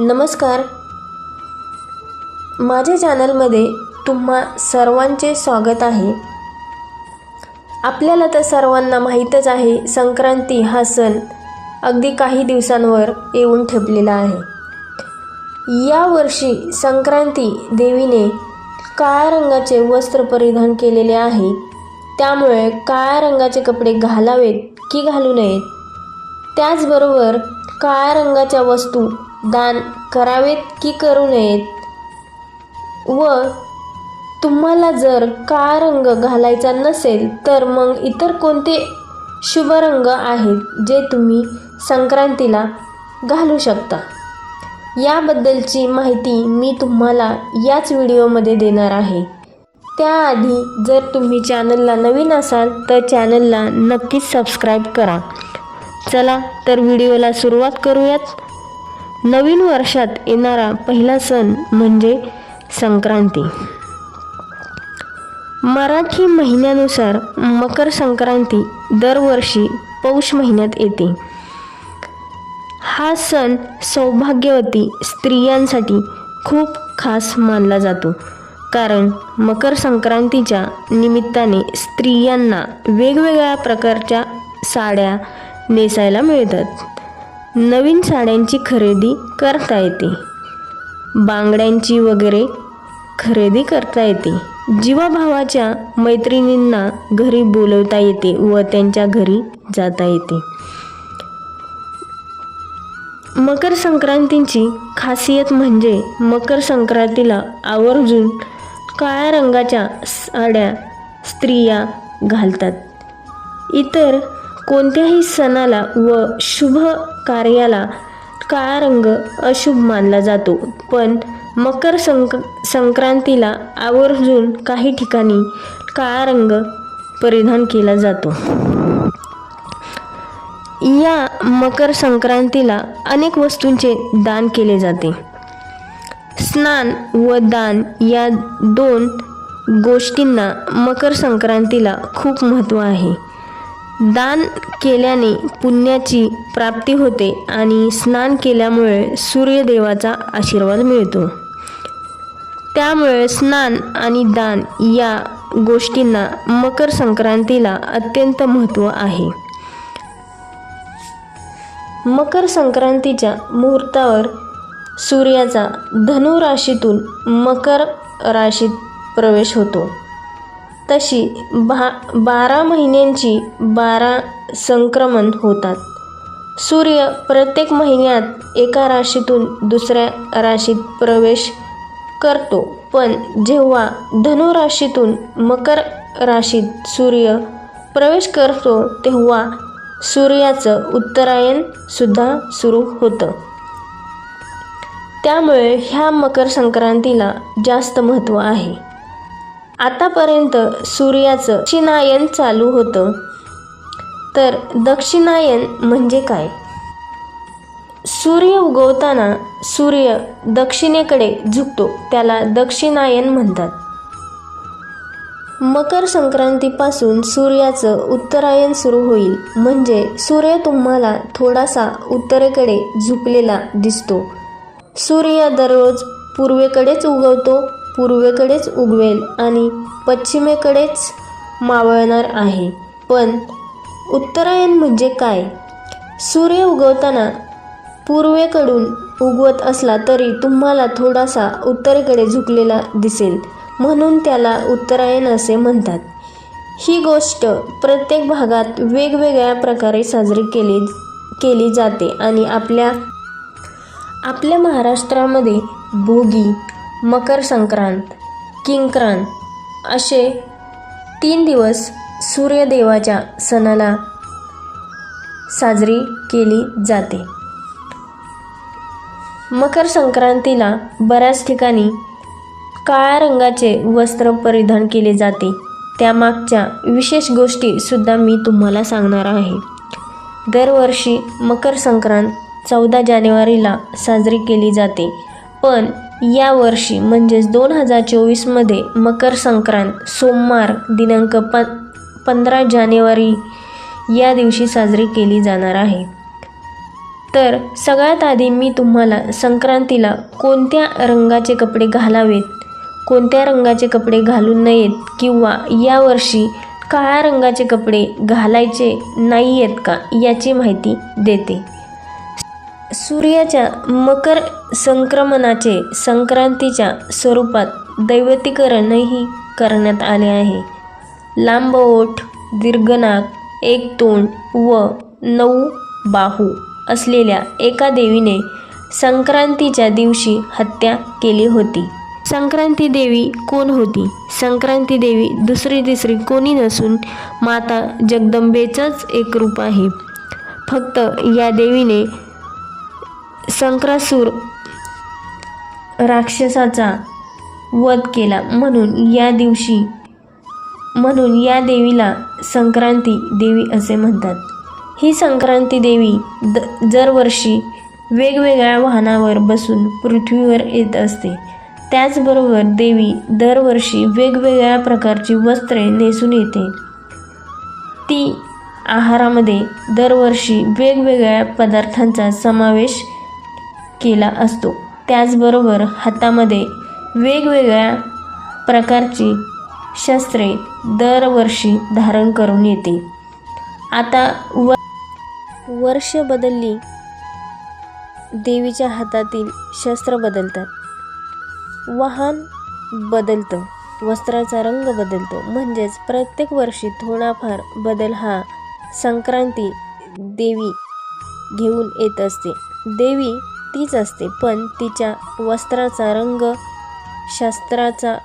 नमस्कार. माझ्या चॅनलमध्ये तुम्हा सर्वांचे स्वागत आहे. आपल्याला तर सर्वांना माहीतच आहे संक्रांती हा सण अगदी काही दिवसांवर येऊन ठेपलेला आहे. यावर्षी संक्रांती देवीने काळ्या रंगाचे वस्त्र परिधान केलेले आहे. त्यामुळे काळ्या रंगाचे कपडे घालावेत की घालू नयेत? त्याचबरोबर काळ्या रंगाच्या वस्तू दान करावेत की करू नयेत? व तुम्हाला जर काळा रंग घालायचा नसेल तर मग इतर कोणते शुभ रंग आहेत जे तुम्ही संक्रांतीला घालू शकता? याबद्दलची माहिती मी तुम्हाला याच व्हिडिओमध्ये देणार आहे. त्याआधी जर तुम्ही चॅनलला नवीन असाल तर चॅनलला नक्कीच सबस्क्राईब करा. चला तर व्हिडिओला सुरुवात करूयात. नवीन वर्षात येणारा पहिला सण म्हणजे संक्रांती. मराठी महिन्यानुसार मकर संक्रांती दरवर्षी पौष महिन्यात येते. हा सण सौभाग्यवती स्त्रियांसाठी खूप खास मानला जातो. कारण मकर संक्रांतीच्या निमित्ताने स्त्रियांना वेगवेगळ्या प्रकारच्या साड्या नेसायला मिळतात. नवीन साड्यांची खरेदी करता येते. बांगड्यांची वगैरे खरेदी करता येते. जीवाभावाच्या मैत्रिणींना घरी बोलवता येते व त्यांच्या घरी जाता येते. मकर संक्रांतीची खासियत म्हणजे मकर संक्रांतीला आवर्जून काळ्या रंगाच्या साड्या स्त्रिया घालतात. इतर कोणत्याही सणाला व शुभ कार्याला काळा रंग अशुभ मानला जातो. पण मकर संक संक्रांतीला आवर्जून काही ठिकाणी काळा रंग परिधान केला जातो. या मकर संक्रांतीला अनेक वस्तूंचे दान केले जाते. स्नान व दान या दोन गोष्टींना मकर संक्रांतीला खूप महत्त्व आहे. दान केल्याने पुण्याची प्राप्ती होते आणि स्नान केल्यामुळे सूर्यदेवाचा आशीर्वाद मिळतो. त्यामुळे स्नान आणि दान या गोष्टींना मकर संक्रांतीला अत्यंत महत्त्व आहे. मकर संक्रांतीच्या मुहूर्तावर सूर्याचा धनु राशीतून मकर राशीत प्रवेश होतो. तशी भा बारा महिन्यांची बारा संक्रमण होतात. सूर्य प्रत्येक महिन्यात एका राशीतून दुसऱ्या राशीत प्रवेश करतो. पण जेव्हा धनु राशीतून मकर राशीत सूर्य प्रवेश करतो तेव्हा सूर्याचं उत्तरायण सुद्धा सुरू होतं. त्यामुळे ह्या मकर संक्रांतीला जास्त महत्त्व आहे. आतापर्यंत सूर्याचं दक्षिणायन चालू होतं. तर दक्षिणायन म्हणजे काय? सूर्य उगवताना सूर्य दक्षिणेकडे झुकतो त्याला दक्षिणायन म्हणतात. मकर संक्रांतीपासून सूर्याचं उत्तरायण सुरू होईल. म्हणजे सूर्य तुम्हाला थोडासा उत्तरेकडे झुकलेला दिसतो. सूर्य दररोज पूर्वेकडेच उगवतो पूर्वेकडेच उगवेल आणि पश्चिमेकडेच मावळणार आहे. पण उत्तरायण म्हणजे काय? सूर्य उगवताना पूर्वेकडून उगवत असला तरी तुम्हाला थोडासा उत्तरेकडे झुकलेला दिसेल. म्हणून त्याला उत्तरायण असे म्हणतात. ही गोष्ट प्रत्येक भागात वेगवेगळ्या प्रकारे साजरी केली केली जाते आणि आपल्या आपल्या महाराष्ट्रामध्ये भोगी मकर संक्रांत किंक्रांत असे तीन दिवस सूर्यदेवाच्या सणाला साजरी केली जाते. मकर संक्रांतीला बऱ्याच ठिकाणी काळ्या रंगाचे वस्त्र परिधान केले जाते. त्यामागच्या विशेष गोष्टीसुद्धा मी तुम्हाला सांगणार आहे. दरवर्षी मकर संक्रांत चौदा जानेवारीला साजरी केली जाते. पण यावर्षी म्हणजेच दोन हजार चोवीसमध्ये मकर संक्रांत सोमवार दिनांक प पंधरा जानेवारी या दिवशी साजरी केली जाणार आहे. तर सगळ्यात आधी मी तुम्हाला संक्रांतीला कोणत्या रंगाचे कपडे घालावेत कोणत्या रंगाचे कपडे घालू नयेत किंवा यावर्षी काळ्या रंगाचे कपडे घालायचे नाही आहेत का याची माहिती देते. सूर्याच्या मकर संक्रमणाचे संक्रांतीच्या स्वरूपात दैवतीकरणही करण्यात आले आहे. लांब ओठ दीर्घनाक एक तोंड व नऊ बाहू असलेल्या एका देवीने संक्रांतीच्या दिवशी हत्या केली होती. संक्रांती देवी कोण होती? संक्रांती देवी दुसरी तिसरी कोणी नसून माता जगदंबेचंच एक रूप आहे. फक्त या देवीने संक्रासूर राक्षसाचा वध केला. म्हणून या दिवशी म्हणून या देवीला संक्रांती देवी असे म्हणतात. ही संक्रांती देवी द दरवर्षी वेगवेगळ्या वाहनावर बसून पृथ्वीवर येत असते. त्याचबरोबर देवी दरवर्षी वेगवेगळ्या प्रकारची वस्त्रे नेसून येते. ती आहारामध्ये दरवर्षी वेगवेगळ्या पदार्थांचा समावेश केला असतो. त्याचबरोबर हातामध्ये वेगवेगळ्या प्रकारची शस्त्रे दरवर्षी धारण करून येते. आता व वर्ष बदलली. देवीच्या हातातील शस्त्र बदलतात. वाहन बदलतं. वस्त्राचा रंग बदलतो. म्हणजेच प्रत्येक वर्षी थोडाफार बदल हा संक्रांती देवी घेऊन येत असते. देवी तीच असते पण तिच्या वस्त्राचा रंग शस्त्राचा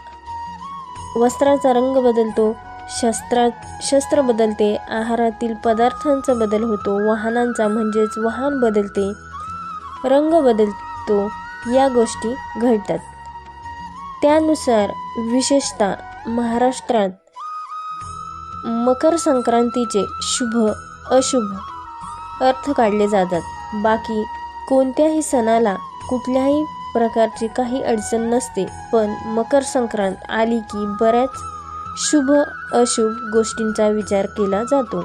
वस्त्राचा रंग बदलतो शस्त्रा शस्त्र बदलते आहारातील पदार्थांचा बदल होतो वाहनांचा म्हणजेच वाहन बदलते रंग बदलतो या गोष्टी घडतात. त्यानुसार विशेषतः महाराष्ट्रात मकर संक्रांतीचे शुभ अशुभ अर्थ काढले जातात. बाकी कोणत्याही सणाला कुठल्याही प्रकारची काही अडचण नसते पण मकर संक्रांत आली की बऱ्याच शुभ अशुभ गोष्टींचा विचार केला जातो.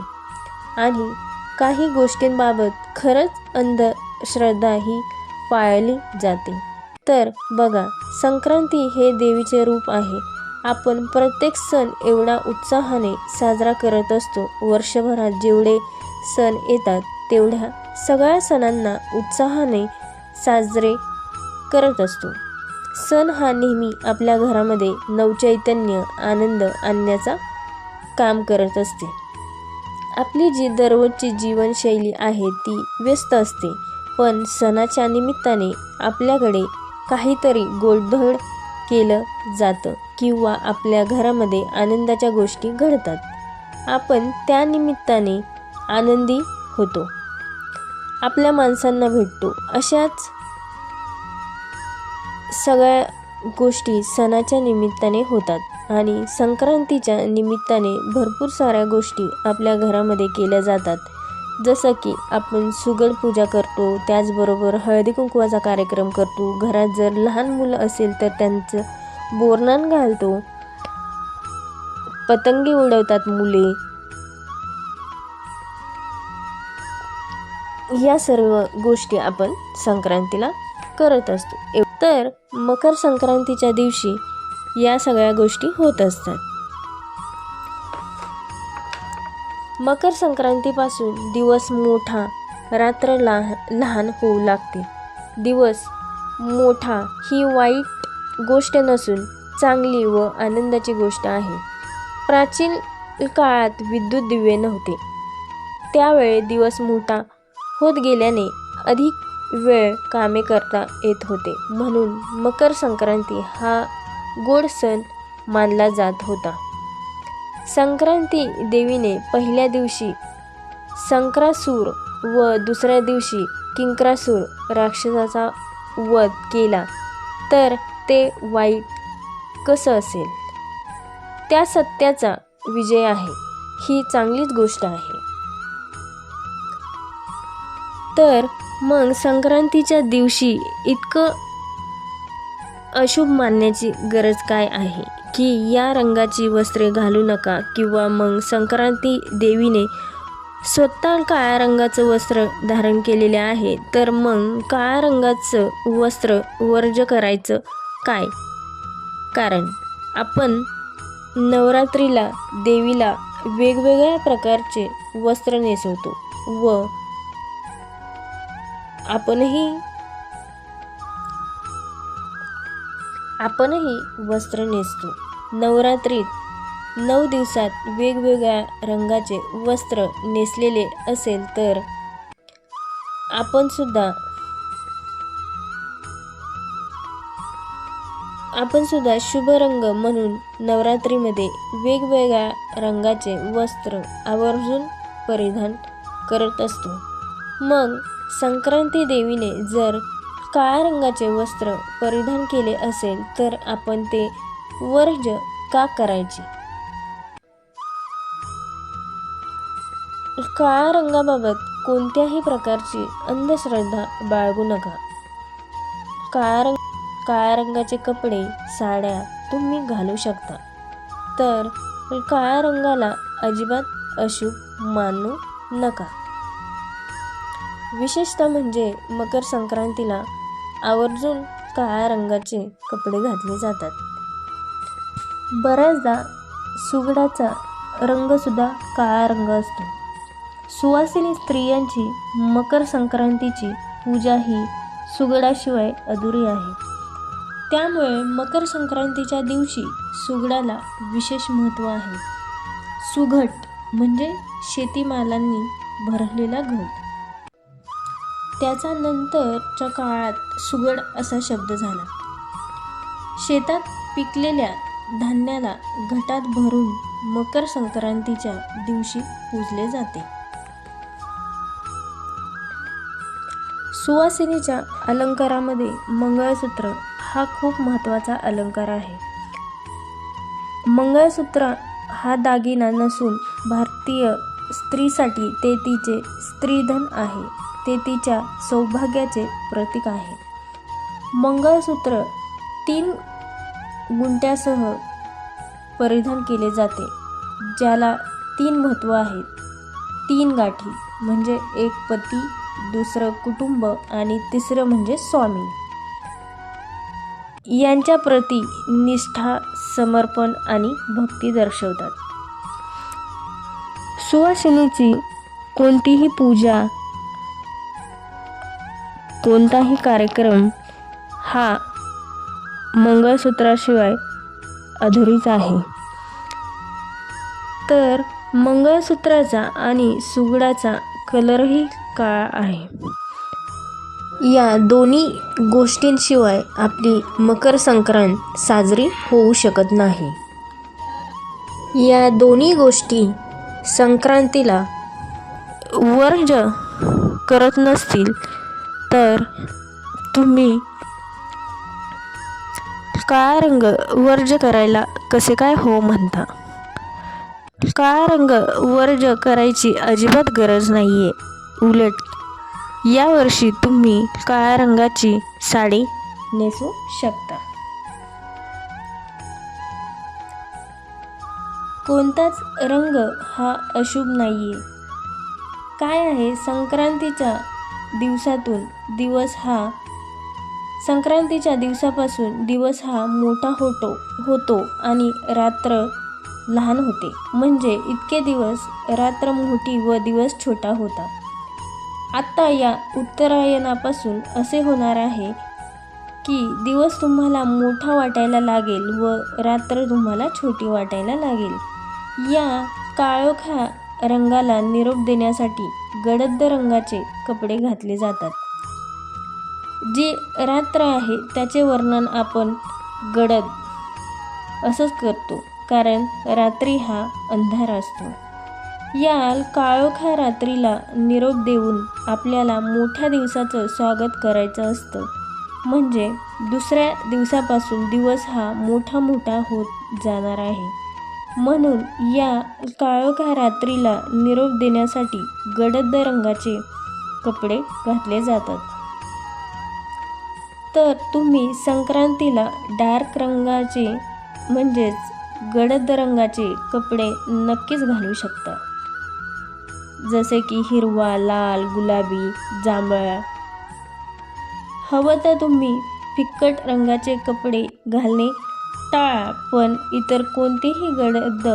आणि काही गोष्टींबाबत खरंच अंधश्रद्धा ही पाळली जाते. तर बघा संक्रांती हे देवीचे रूप आहे. आपण प्रत्येक सण एवढा उत्साहाने साजरा करत असतो. वर्षभरात जेवढे सण येतात तेवढ्या सगळ्या सणांना उत्साहाने साजरे करत असतो. सण हा नेहमी आपल्या घरामध्ये नवचैतन्य आनंद आणण्याचा काम करत असते. आपली जी दररोजची जीवनशैली आहे ती व्यस्त असते पण सणाच्या निमित्ताने आपल्याकडे काहीतरी गोडधोड केलं जातं किंवा आपल्या घरामध्ये आनंदाच्या गोष्टी घडतात. आपण त्यानिमित्ताने आनंदी होतो. आपल्या माणसांना भेटतो. अशाच सगळ्या गोष्टी सणाच्या निमित्ताने होतात आणि संक्रांतीच्या निमित्ताने भरपूर साऱ्या गोष्टी आपल्या घरामध्ये केल्या जातात. जसं की आपण सुगड पूजा करतो त्याचबरोबर हळदी कुंकवाचा कार्यक्रम करतो. घरात जर लहान मुलं असेल तर त्यांचं बोरणान घालतो. पतंगे उडवतात मुले. या सर्व गोष्टी आपण संक्रांतीला करत असतो. तर मकर संक्रांतीच्या दिवशी या सगळ्या गोष्टी होत असतात. मकर संक्रांतीपासून दिवस मोठा रात्र लहान लहान होऊ लागते. दिवस मोठा ही वाईट गोष्ट नसून चांगली व आनंदाची गोष्ट आहे. प्राचीन काळात विद्युत दिवे नव्हते. त्यावेळी दिवस मोठा होत गेल्याने अधिक वेळ कामे करता येत होते. म्हणून मकर संक्रांती हा गोड सण मानला जात होता. संक्रांती देवीने पहिल्या दिवशी संक्रासूर व दुसऱ्या दिवशी किंक्रासूर राक्षसाचा वध केला तर ते वाईट कसं असेल? त्या सत्याचा विजय आहे. ही चांगलीच गोष्ट आहे. तर मग संक्रांतीच्या दिवशी इतकं अशुभ मानण्याची गरज काय आहे? की या रंगाची वस्त्रे घालू नका किंवा मग संक्रांती देवीने स्वतः काळ्या रंगाचं वस्त्र धारण केलेले आहे तर मग काळ्या रंगाचं वस्त्र वर्ज करायचं काय? कारण आपण नवरात्रीला देवीला वेगवेगळ्या प्रकारचे वस्त्र नेसवतो व आपणही आपणही वस्त्र नेसतो. नवरात्रीत नऊ दिवसात वेगवेगळ्या रंगाचे वस्त्र नेसलेले असेल तर आपण सुद्धा आपण सुद्धा शुभ रंग म्हणून नवरात्रीमध्ये वेगवेगळ्या रंगाचे वस्त्र आवर्जून परिधान करत असतो. मग संक्रांती देवीने जर काळ्या रंगाचे वस्त्र परिधान केले असेल तर आपण ते वर्ज का करायचे? काळ्या रंगाबाबत कोणत्याही प्रकारची अंधश्रद्धा बाळगू नका. काळ्या रंग काळ्या रंगाचे कपडे साड्या तुम्ही घालू शकता. तर काळ्या रंगाला अजिबात अशुभ मानू नका. विशेषतः म्हणजे मकर संक्रांतीला आवर्जून काळ्या रंगाचे कपडे घातले जातात. बऱ्याचदा सुगडाचा रंगसुद्धा काळा रंग असतो. सुवासिनी स्त्रियांची मकर संक्रांतीची पूजा ही सुगडाशिवाय अधुरी आहे. त्यामुळे मकर संक्रांतीच्या दिवशी सुगडाला विशेष महत्त्व आहे. सुघट म्हणजे शेतीमालांनी भरलेला घट. त्याचा नंतरच्या काळात सुगड असा शब्द झाला. शेतात पिकलेल्या धान्याला घटात भरून मकर संक्रांतीच्या दिवशी पूजले जाते. सुवासिनीच्या अलंकारामध्ये मंगळसूत्र हा खूप महत्त्वाचा अलंकार आहे. मंगळसूत्र हा दागिना नसून भारतीय स्त्रीसाठी ते तिचे स्त्रीधन आहे. ते तिच्या सौभाग्याचे प्रतीक आहे. मंगळसूत्र तीन गुंट्यासह परिधान केले जाते ज्याला तीन महत्त्व आहेत. तीन गाठी म्हणजे एक पती दुसरं कुटुंब आणि तिसरं म्हणजे स्वामी. यांच्या प्रती निष्ठा समर्पण आणि भक्ती दर्शवतात. सुवासिनीची कोणतीही पूजा कोणताही कार्यक्रम हा मंगळसूत्राशिवाय अधुरीच आहे. तर मंगळसूत्राचा आणि सुगडाचा कलरही काळा आहे. या दोन्ही गोष्टींशिवाय आपली मकर संक्रांत साजरी होऊ शकत नाही. या दोन्ही गोष्टी संक्रांतीला वर्ज करत नसतील तर तुम्ही काळा रंग वर्ज करायला कसे काय हो म्हणता? काळा रंग वर्ज करायची अजिबात गरज नाही आहे उलट यावर्षी तुम्ही काळ्या रंगाची साडी नेसू शकता. कोणताच रंग हा अशुभ नाही आहे काय आहे संक्रांतीच्या दिवसातून दिवस हा संक्रांतीच्या दिवसापासून दिवस हा मोठा होतो होतो आणि रात्र लहान होते. म्हणजे इतके दिवस रात्र मोठी व दिवस छोटा होता. आत्ता या उत्तरायणापासून असे होणार आहे की दिवस तुम्हाला मोठा वाटायला लागेल व रात्र तुम्हाला छोटी वाटायला लागेल. या काळोखा रंगाला निरोप देण्यासाठी गडद रंगाचे कपडे घातले जातात. जे रात्र आहे त्याचे वर्णन आपण गडद असंच करतो कारण रात्री हा अंधार असतो. या काळोखा रात्रीला निरोप देऊन आपल्याला मोठ्या दिवसाचं स्वागत करायचं असतं. म्हणजे दुसऱ्या दिवसापासून दिवस हा मोठा मोठा होत जाणार आहे. म्हणून या काळोख्या रात्रीला निरोप देण्यासाठी गडद रंगाचे कपडे घातले जातात. तर तुम्ही संक्रांतीला डार्क रंगाचे म्हणजेच गडद रंगाचे कपडे नक्कीच घालू शकता. जसे की हिरवा लाल गुलाबी जांभळा. हवं तर तुम्ही फिक्कट रंगाचे कपडे घालणे टाळा पण इतर कोणतेही गडद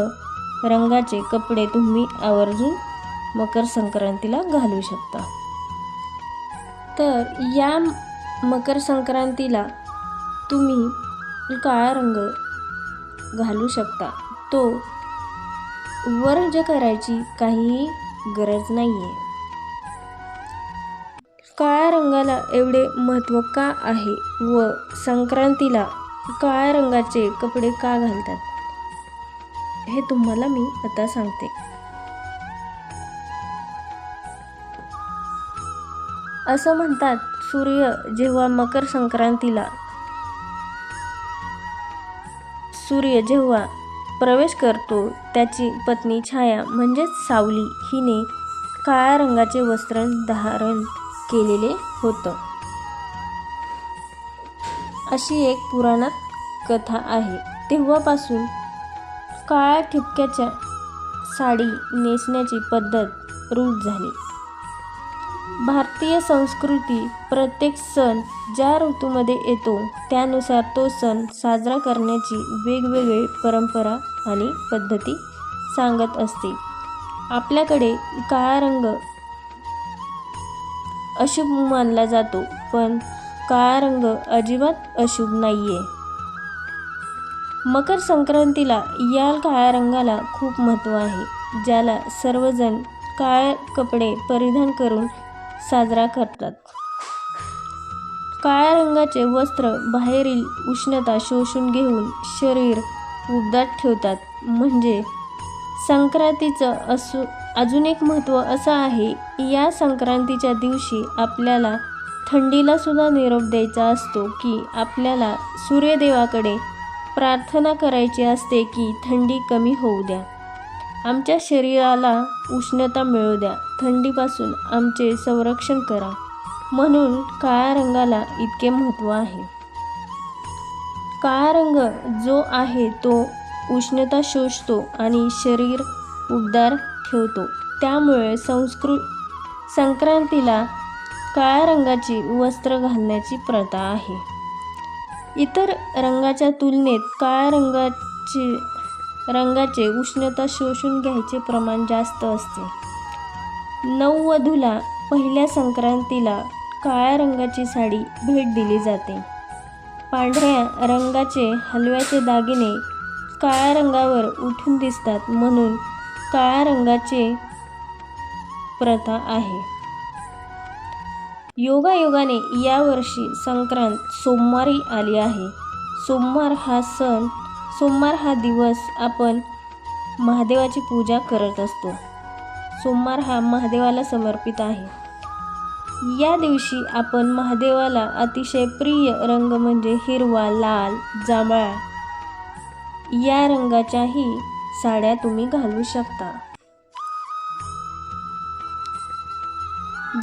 रंगाचे कपडे तुम्ही आवर्जून मकर संक्रांतीला घालू शकता. तर या मकर संक्रांतीला तुम्ही काळा रंग घालू शकता. तो वर्ज करायची काहीही गरज नाही आहे काळ्या रंगाला एवढे महत्त्व का आहे? व संक्रांतीला काळ्या रंगाचे कपडे का घालतात? हे तुम्हाला मी आता सांगते. असं म्हणतात सूर्य जेव्हा मकर संक्रांतीला सूर्य जेव्हा प्रवेश करतो त्याची पत्नी छाया म्हणजेच सावली हिने काळ्या रंगाचे वस्त्र धारण केलेले होतं. अशी एक पुराणात कथा आहे. तेव्हापासून काळ्या ठिपक्याच्या साडी नेसण्याची पद्धत रूढ झाली. भारतीय संस्कृती प्रत्येक सण ज्या ऋतूमध्ये येतो त्यानुसार तो सण साजरा करण्याची वेगवेगळी परंपरा आणि पद्धती सांगत असते. आपल्याकडे काळा रंग अशुभ मानला जातो पण काळा रंग? अजिबात अशुभ नाही आहे मकर संक्रांतीला या काळ्या रंगाला खूप महत्त्व आहे. ज्याला सर्वजण काळे कपडे परिधान करून साजरा करतात. काळ्या रंगाचे वस्त्र बाहेरील उष्णता शोषून घेऊन शरीर उबदात ठेवतात. म्हणजे संक्रांतीचं असू अजून एक महत्त्व असं आहे या संक्रांतीच्या दिवशी आपल्याला थंडीला सुद्धा निरोप द्यायचा असतो की आपल्याला सूर्यदेवाकडे प्रार्थना करायची असते की थंडी कमी होऊ द्या. आमच्या शरीराला उष्णता मिळू द्या. थंडीपासून आमचे संरक्षण करा. म्हणून काळ्या रंगाला इतके महत्त्व आहे. काळा रंग जो आहे तो उष्णता शोषतो आणि शरीर उबदार ठेवतो. त्यामुळे संस्कृ संक्रांतीला काळ्या रंगाची वस्त्र घालण्याची प्रथा आहे. इतर रंगाच्या तुलनेत काळ्या रंगाची रंगाचे उष्णता शोषून घ्यायचे प्रमाण जास्त असते. नववधूला पहिल्या संक्रांतीला काळ्या रंगाची साडी भेट दिली जाते. पांढऱ्या रंगाचे हलव्याचे दागिने काळ्या रंगावर उठून दिसतात म्हणून काळ्या रंगाचे प्रथा आहे. योगायोगाने यावर्षी संक्रांत सोमवारी आली आहे. सोमवार हा सण सोमवार हा दिवस आपण महादेवाची पूजा करत असतो. सोमवार हा महादेवाला समर्पित आहे. या दिवशी आपण महादेवाला अतिशय प्रिय रंग म्हणजे हिरवा लाल जांभळा या रंगाच्याही साड्या तुम्ही घालू शकता.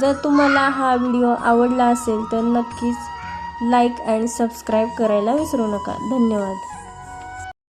जर तुम्हाला हा व्हिडिओ आवडला असेल तर नक्कीच लाईक अँड सबस्क्राईब करायला विसरू नका. धन्यवाद.